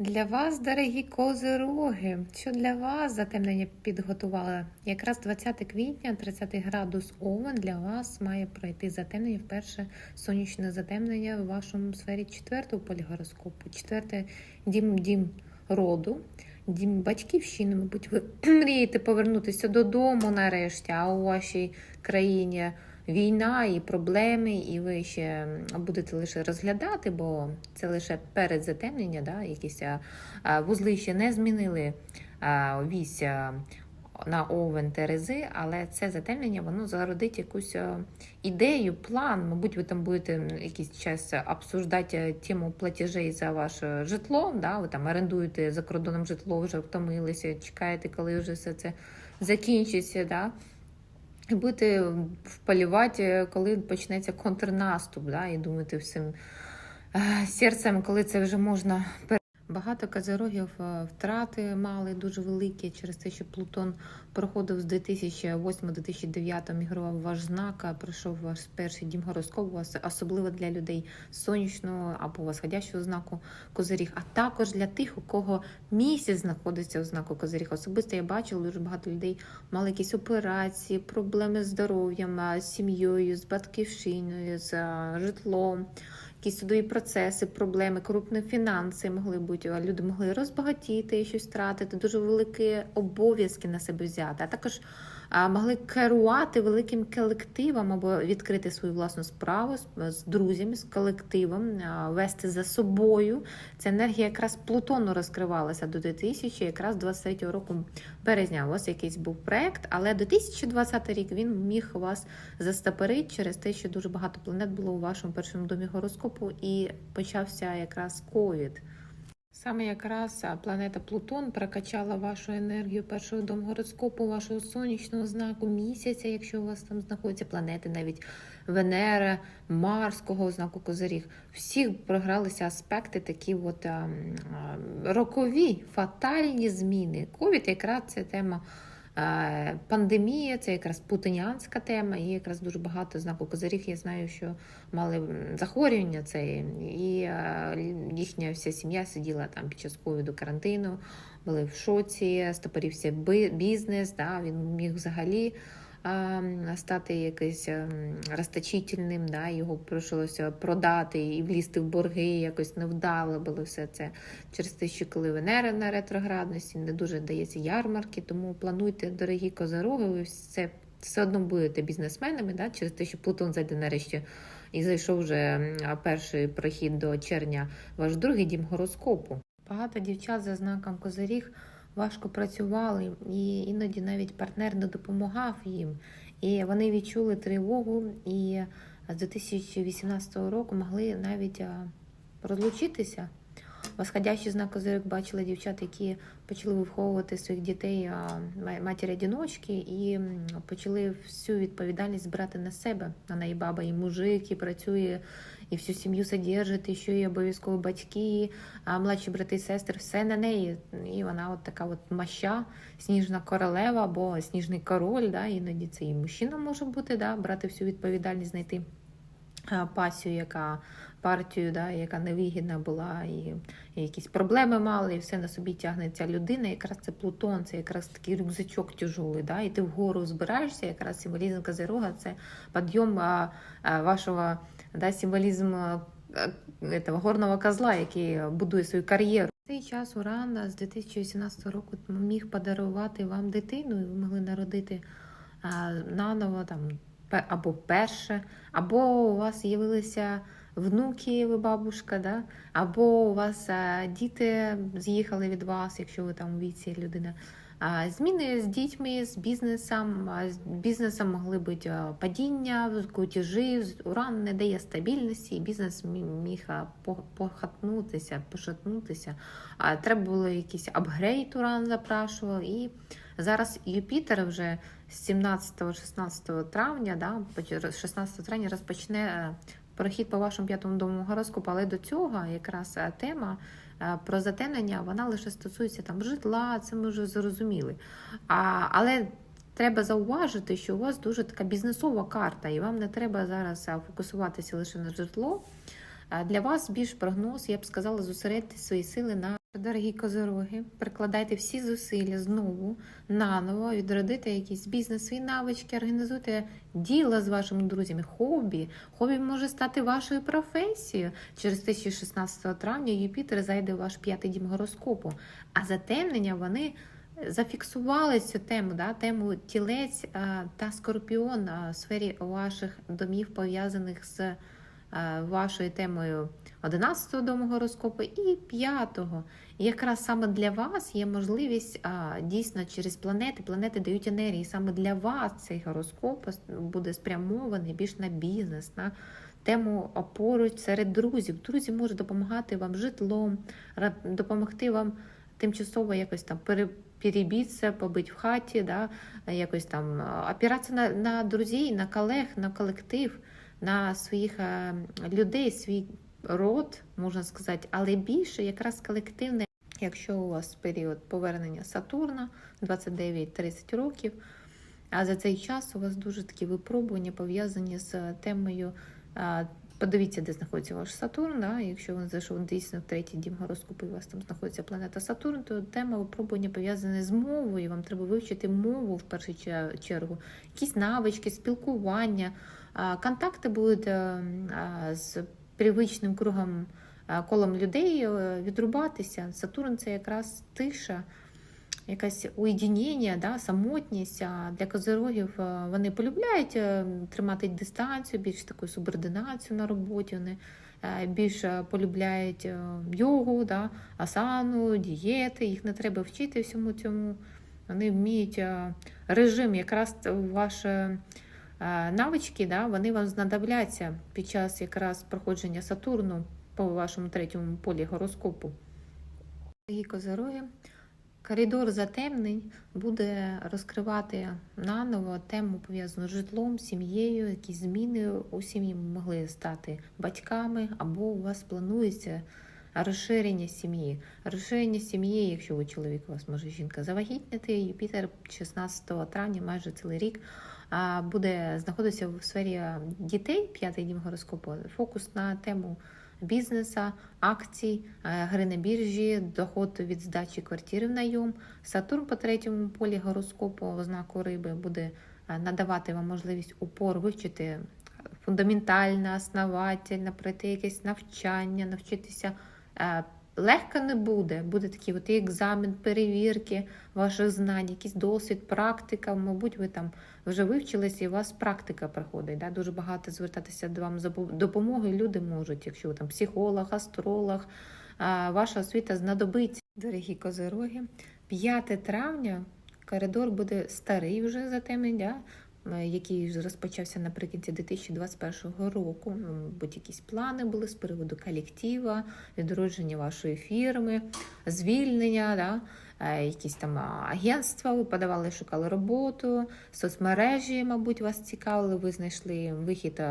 Для вас, дорогі козироги, що для вас затемнення підготувала? Якраз 20 квітня, 30 градус Овен для вас має пройти затемнення, вперше сонячне затемнення в вашому сфері четвертого полігороскопу. Четверте дім дім роду, дім батьківщини. Мабуть, ви мрієте повернутися додому нарешті, а у вашій країні війна і проблеми, і ви ще будете лише розглядати, бо це лише перед затемнення, да, якісь вузли ще не змінили вісь на овен Терези, але це затемнення воно зародить якусь ідею, план. Мабуть, ви там будете якийсь час обсуждати тему платежей за ваше житло. Да, ви там орендуєте за кордоном житло, вже втомилися, чекаєте, коли вже все це закінчиться. Да? Будете вполювати, коли почнеться контрнаступ, да, і думати всім е, серцем, коли це вже можна Багато козирогів е, втрати мали дуже великі через те, що Плутон проходив з 2008-2009 мігрував ваш знак, пройшов ваш перший дім гороскопу, особливо для людей сонячного або восходящого знаку Козиріг, а також для тих, у кого місяць знаходиться у знаку Козиріг. Особисто я бачила дуже багато людей мали якісь операції, проблеми з здоров'ям, з сім'єю, з батьківщиною, з житлом, якісь судові процеси, проблеми, корупні фінанси могли бути. Люди могли розбагатіти, щось втратити, дуже великі обов'язки на себе взяти, а також могли керувати великим колективом або відкрити свою власну справу з, друзями, з колективом, вести за собою. Ця енергія якраз Плутону розкривалася до 2000, якраз 23 року березня. У якийсь був проект, але до 2020 рік він міг вас застопорити через те, що дуже багато планет було у вашому першому домі гороскопу, і почався якраз ковід. Саме якраз планета Плутон прокачала вашу енергію першого дому гороскопу, вашого сонячного знаку місяця, якщо у вас там знаходяться планети, навіть Венера, Марського знаку Козиріг. Всіх програлися аспекти, такі от а, а, рокові, фатальні зміни. Ковід якраз це тема. Е, Пандемія це якраз путинянська тема, і якраз дуже багато знаку козирів. Я знаю, що мали захворювання це, і е, їхня вся сім'я сиділа там під час ковіду карантину, були в шоці, стопорився бізнес. Да, він міг взагалі стати якийсь ем, розточительним, да, його прийшлося продати і влізти в борги, якось невдало було все це через те, що коли Венера на ретроградності, не дуже дається ярмарки, тому плануйте, дорогі козороги, ви все, все одно будете бізнесменами, да, через те, що Плутон зайде нарешті і зайшов вже перший прохід до червня, ваш другий дім гороскопу. Багато дівчат за знаком козиріг важко працювали, і іноді навіть партнер не допомагав їм. І вони відчули тривогу, і з 2018 року могли навіть розлучитися. Восходящий знак козирок бачила дівчат, які почали виховувати своїх дітей а, ма- матері-одиночки і почали всю відповідальність брати на себе. На неї баба і мужик, і працює, і всю сім'ю содержить, і ще й обов'язково батьки, а младші брати і сестри, все на неї. І вона от така от маща, сніжна королева або сніжний король. Да? Іноді це і мужчина може бути, да? брати всю відповідальність, знайти пасію, яка партію, да, яка невигідна була, і, і якісь проблеми мали, і все на собі тягне ця людина. Якраз це Плутон, це якраз такий рюкзачок тяжелий, да, і ти вгору збираєшся, якраз символізм Козирога, це підйом вашого да, символізм этого горного козла, який будує свою кар'єру. Цей час Уран з 2018 року міг подарувати вам дитину, і ви могли народити наново там або перше, або у вас з'явилися внуки, ви бабушка, да? або у вас діти з'їхали від вас, якщо ви там у віці людина. Зміни з дітьми, з бізнесом. З бізнесом могли бути падіння, кутежі. Уран не дає стабільності, і бізнес міг похатнутися, пошатнутися. Треба було якийсь апгрейд уран запрашував. І зараз Юпітер вже з 17-16 травня, да, 16 травня розпочне прохід по вашому п'ятому дому гороскопу, але до цього якраз е, тема е, про затемнення, вона лише стосується там житла, це ми вже зрозуміли. А, але треба зауважити, що у вас дуже така бізнесова карта, і вам не треба зараз е, фокусуватися лише на житло. Для вас більш прогноз, я б сказала, зосередити свої сили на Дорогі козороги, прикладайте всі зусилля знову наново, відродити якийсь бізнес, свої навички, організуйте діло з вашими друзями, хобі. Хобі може стати вашою професією. Через те, що 16 травня Юпітер зайде у ваш п'ятий дім гороскопу. А затемнення вони зафіксували цю тему, да, тему тілець а, та скорпіон а, в сфері ваших домів, пов'язаних з вашою темою 11-го дому гороскопу і 5-го. І якраз саме для вас є можливість а, дійсно через планети. Планети дають енергії. Саме для вас цей гороскоп буде спрямований більш на бізнес, на тему опору серед друзів. Друзі можуть допомагати вам житлом, допомогти вам тимчасово якось там пере, перебитися, побити в хаті, да, якось там а, опиратися на, на друзів, на колег, на колектив, на своїх е, людей, свій род, можна сказати, але більше якраз колективне. Якщо у вас період повернення Сатурна 29-30 років, а за цей час у вас дуже такі випробування пов'язані з темою. Подивіться, де знаходиться ваш Сатурн. Да? Якщо він зайшов дійсно в третій дім гороскопу, і у вас там знаходиться планета Сатурн, то тема випробування пов'язана з мовою. Вам треба вивчити мову в першу чергу, якісь навички, спілкування. Контакти будуть е, з привичним кругом колом людей е, відрубатися. Сатурн це якраз тиша, якесь уєдінення, да, самотність. Для козирогів е, вони полюбляють тримати дистанцію, більш таку субординацію на роботі. Вони більше полюбляють йогу, да, асану, дієти. Їх не треба вчити всьому цьому. Вони вміють режим, якраз ваші е, навички, да, вони вам знадобляться під час якраз проходження Сатурну по вашому третьому полі гороскопу. Дорогі козироги, коридор затемнень буде розкривати наново тему пов'язану з житлом, сім'єю, якісь зміни у сім'ї могли стати батьками, або у вас планується розширення сім'ї. Розширення сім'ї, якщо ви чоловік, у вас може жінка завагітняти, Юпітер 16 травня, майже цілий рік, буде знаходитися в сфері дітей, п'ятий дім гороскопу, фокус на тему бізнеса, акцій, е, гри на біржі, доход від здачі квартири в найом. Сатурн по третьому полі гороскопу ознаку риби буде е, надавати вам можливість упор вивчити фундаментально, основательно, пройти якесь навчання, навчитися. Легко не буде, буде такий от екзамен, перевірки ваших знань, якийсь досвід, практика. Мабуть, ви там вже вивчились, і у вас практика проходить. Да? Дуже багато звертатися до вам за по- допомогою люди можуть, якщо ви там психолог, астролог, ваша освіта знадобиться. Дорогі козироги, 5 травня коридор буде старий вже за теми, да? Е, який розпочався наприкінці 2021 року. Мабуть, якісь плани були з приводу колектива, відродження вашої фірми, звільнення, да? е, якісь там агентства, ви подавали, шукали роботу, соцмережі, мабуть, вас цікавили, ви знайшли вихід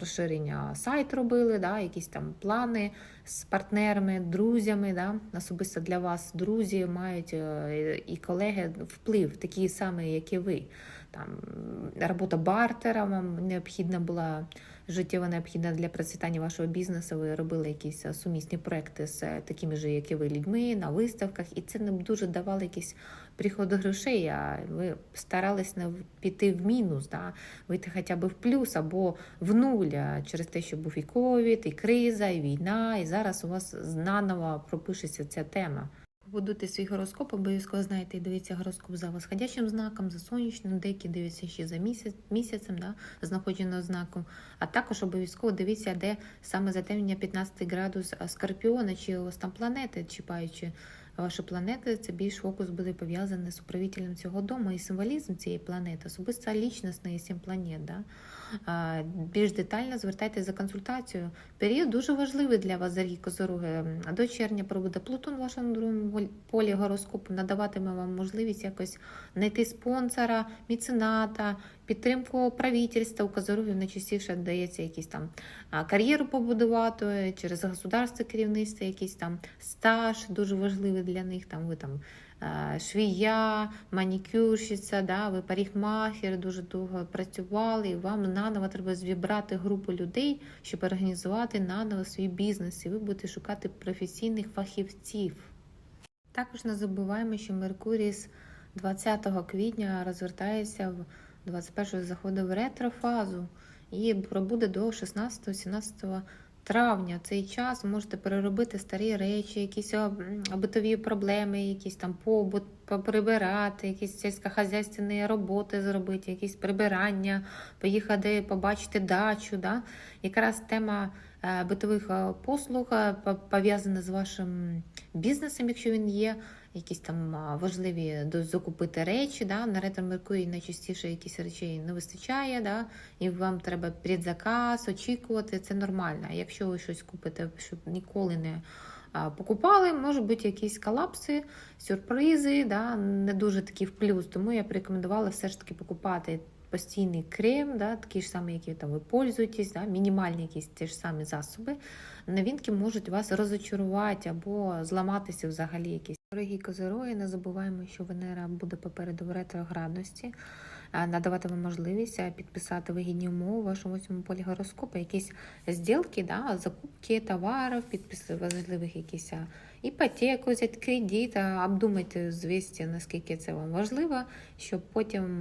розширення сайт робили, да? якісь там плани з партнерами, друзями. Да? Особисто для вас друзі мають е, і колеги вплив, такі самі, як і ви. Там робота бартера вам необхідна була життєво необхідна для процвітання вашого бізнесу. Ви робили якісь сумісні проекти з е, такими ж, як і ви, людьми на виставках, і це не дуже давало якийсь приход грошей. А ви старались не піти в мінус, да? вийти хоча б в плюс або в нуль через те, що був і ковід, і криза, і війна, і зараз у вас наново пропишеться ця тема. Будуйте свій гороскоп, обов'язково знаєте і дивіться гороскоп за восходящим знаком, за сонячним, деякі дивляться ще за місяць, місяцем, да, знаходженого знаком. А також обов'язково дивіться, де саме затемнення 15 градус Скорпіона, чи у там планети, чіпаючи ваші планети, це більш фокус буде пов'язаний з управителем цього дому і символізм цієї планети, особисто лічностний сім планет. Да? Більш детально звертайтеся за консультацією. Період дуже важливий для вас, дорогі козороги. До червня пробуде Плутон в вашому другому полі гороскопу, надаватиме вам можливість якось знайти спонсора, мецената, підтримку правительства. У козорогів найчастіше дається якісь там кар'єру побудувати через государство керівництва, якийсь там стаж дуже важливий для них. Там ви там швія, манікюрщиця, да, ви парикмахер, дуже довго працювали, і вам наново треба зібрати групу людей, щоб організувати наново свій бізнес. І ви будете шукати професійних фахівців. Також не забуваємо, що Меркурій з 20 квітня розвертається в 21 заходу в ретрофазу і пробуде до 16-17 травня. Цей час можете переробити старі речі, якісь битові проблеми, якісь там побут поприбирати, якісь сільськохозяйственні роботи зробити, якісь прибирання, поїхати побачити дачу. Да? Якраз тема е, битових е, послуг е, пов'язана з вашим бізнесом, якщо він є. Якісь там важливі закупити речі, да? на ретро Меркурій найчастіше якісь речей не вистачає, да? і вам треба предзаказ, очікувати, це нормально. Якщо ви щось купите, щоб ніколи не покупали, можуть бути якісь колапси, сюрпризи, да? не дуже такі в плюс. Тому я б рекомендувала все ж таки покупати постійний крем, да? такий ж самий, який там ви пользуєтесь, да? мінімальні якісь ті ж самі засоби. Новинки можуть вас розочарувати або зламатися взагалі якісь. Дорогі козироги, не забуваємо, що Венера буде попереду в ретроградності, надавати вам можливість підписати вигідні умови у вашому восьмому полі гороскопу, якісь зділки, да, закупки товарів, підписи важливих якісь іпотеку, взяти кредит, обдумайте звісті, наскільки це вам важливо, щоб потім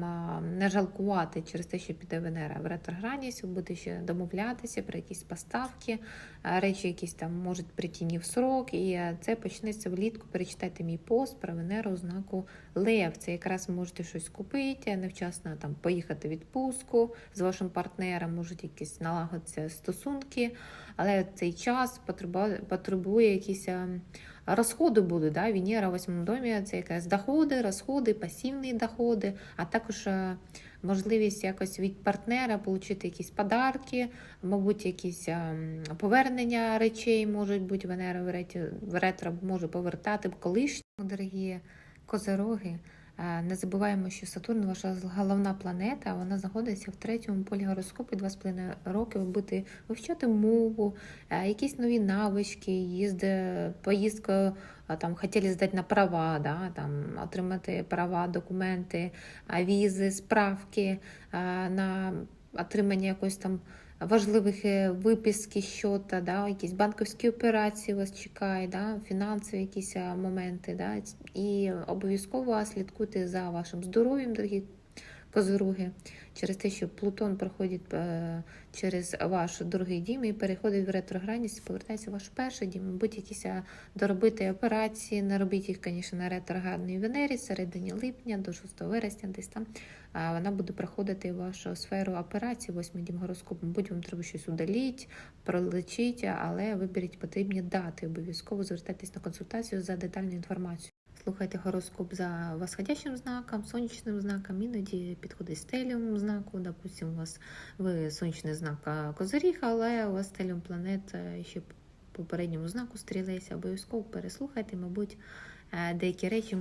не жалкувати через те, що піде Венера в ретроградність, ви будете ще домовлятися про якісь поставки, речі якісь там можуть прийти не в срок, і це почнеться влітку. Перечитайте мій пост про Венеру у знаку Лев. Це якраз можете щось купити, невчасно там поїхати в відпустку з вашим партнером, можуть якісь налагодитися стосунки, але цей час потребує, потребує якісь. е, Розходи будуть, да? Венера в восьмому домі це якась доходи, розходи, пасивні доходи, а також е, можливість якось від партнера отримати якісь подарки, мабуть, якісь ем, повернення речей можуть бути. Венера в ретро може повертати колишні. Дорогі козероги, е, не забуваємо, що Сатурн, ваша головна планета, вона знаходиться в третьому полі гороскопу. Два з половиною роки ви будете вивчати мову, е, якісь нові навички, їзди, поїздку, е, там хотіли здати на права, да, там, отримати права, документи, е, візи, справки е, на отримання якоїсь там важливих е, виписки щота, да, якісь банківські операції вас чекають, да, фінансові якісь е, моменти. Да, і обов'язково слідкуйте за вашим здоров'ям, дорогі козироги, через те, що Плутон проходить е, через ваш другий дім і переходить в ретроградність, повертається в ваш перший дім. Мабуть, якісь е, доробити операції, не робіть їх, звісно, на ретроградній Венері, середині липня до 6 вересня, десь там. Вона буде проходити вашу сферу операцій, восьмий дім гороскопу. Мабуть, вам треба щось удаліть, пролечіть, але виберіть потрібні дати. Обов'язково звертайтесь на консультацію за детальною інформацією. Слухайте гороскоп за восходящим знаком, сонячним знаком, іноді підходить стеліум знаку. Допустим, у вас ви сонячний знак Козиріг, але у вас стеліум планет е, ще по попередньому знаку стрілець, Обов'язково переслухайте, мабуть, деякі речі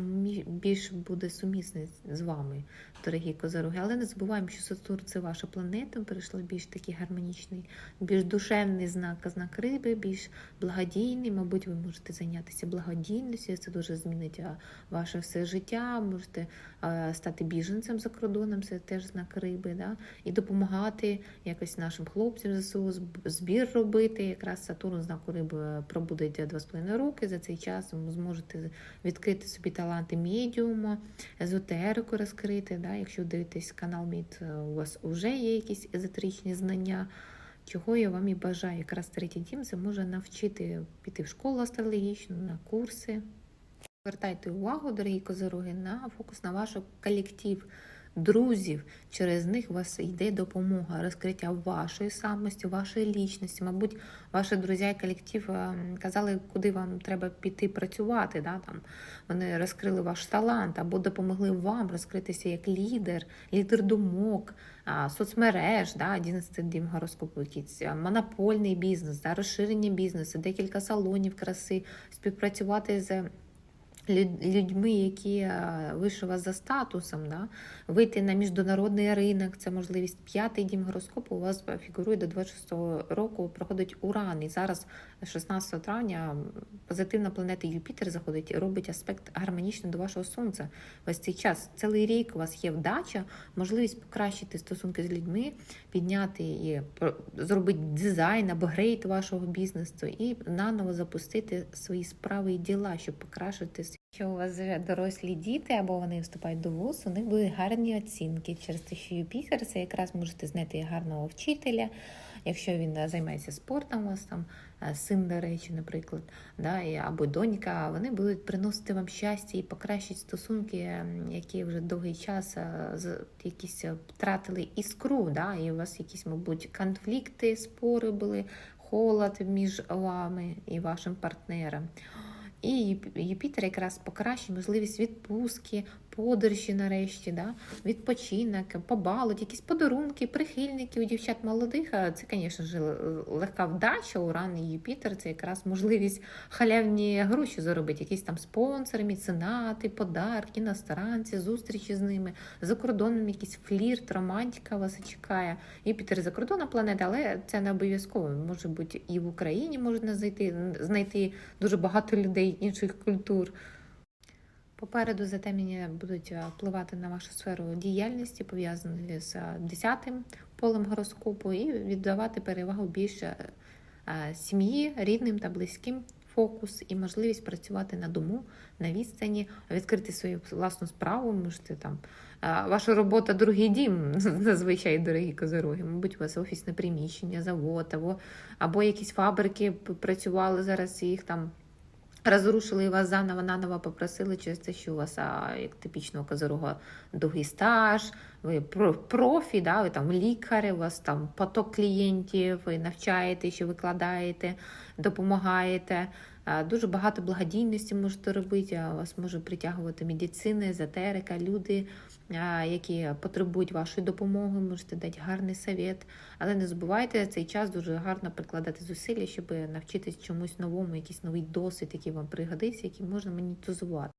більш буде сумісні з вами, дорогі козироги. Але не забуваємо, що Сатурн це ваша планета, перейшла більш такий гармонічний, більш душевний знак, знак риби, більш благодійний. Мабуть, ви можете зайнятися благодійністю, це дуже змінить ваше все життя. Можете е, стати біженцем за кордоном, це теж знак риби, да? і допомагати якось нашим хлопцям ЗСУ, збір робити. Якраз Сатурн знаку риби пробудить 2,5 роки. За цей час ви зможете відкрити собі таланти медіума, езотерику розкрити. Да? Якщо дивитесь канал Мід, у вас вже є якісь езотеричні знання. Чого я вам і бажаю. Якраз третій дім це може навчити піти в школу астрологічну, на курси. Звертайте увагу, дорогі козороги, на фокус на ваш колектив друзів. Через них у вас йде допомога, розкриття вашої самості, вашої лічності. Мабуть, ваші друзі і колектив е, казали, куди вам треба піти працювати. Да? Там вони розкрили ваш талант або допомогли вам розкритися як лідер, лідер думок, соцмереж, да? 11 дім гороскопу, монопольний бізнес, да? розширення бізнесу, декілька салонів краси, співпрацювати з людьми, які е, вище вас за статусом, да? вийти на міжнародний ринок, це можливість п'ятий дім гороскопу у вас фігурує до 26-го року, проходить Уран. І зараз, 16 травня, позитивна планета Юпітер заходить і робить аспект гармонічний до вашого сонця. Весь цей час, цілий рік у вас є вдача, можливість покращити стосунки з людьми, підняти і зробити дизайн, апгрейд вашого бізнесу і наново запустити свої справи і діла, щоб покращити Якщо у вас вже дорослі діти або вони вступають до вуз, у них будуть гарні оцінки. Через те, що Юпітер це якраз можете знайти гарного вчителя. Якщо він е, займається спортом, у вас там е, син, до речі, наприклад, да, або донька, вони будуть приносити вам щастя і покращити стосунки, які вже довгий час е, якісь втратили іскру, да, і у вас якісь, мабуть, конфлікти, спори були, холод між вами і вашим партнером. І Юпітер якраз покращує можливість відпустки, подорожі нарешті, да? відпочинок, побалуть, якісь подарунки, прихильники у дівчат молодих. А Це, звісно ж, легка вдача. Уран і Юпітер це якраз можливість халявні гроші заробити, якісь там спонсори, меценати, подарки, іностранці, зустрічі з ними, за кордоном якийсь флірт, романтика вас чекає. Юпітер за кордоном планета, але це не обов'язково. Може бути і в Україні можна знайти, знайти дуже багато людей інших культур. Попереду затемнення будуть е, впливати на вашу сферу діяльності, пов'язані з е, 10-м полем гороскопу, і віддавати перевагу більше е, сім'ї, рідним та близьким. Фокус і можливість працювати на дому, на відстані, відкрити свою власну справу. Можете там е, ваша робота другий дім, зазвичай дорогі козороги. Мабуть, у вас офісне приміщення, завод, або, або якісь фабрики працювали зараз, їх там розрушили вас заново наново попросили через те, що у вас а, як типічного козирога довгий стаж, ви про- профі, да, ви там лікарі, у вас там поток клієнтів, ви навчаєте, що викладаєте, допомагаєте. Дуже багато благодійності можете робити, вас може притягувати медицина, езотерика, люди, які потребують вашої допомоги, можете дати гарний совет. Але не забувайте цей час дуже гарно прикладати зусилля, щоб навчитись чомусь новому, якийсь новий досвід, який вам пригодиться, який можна монетизувати.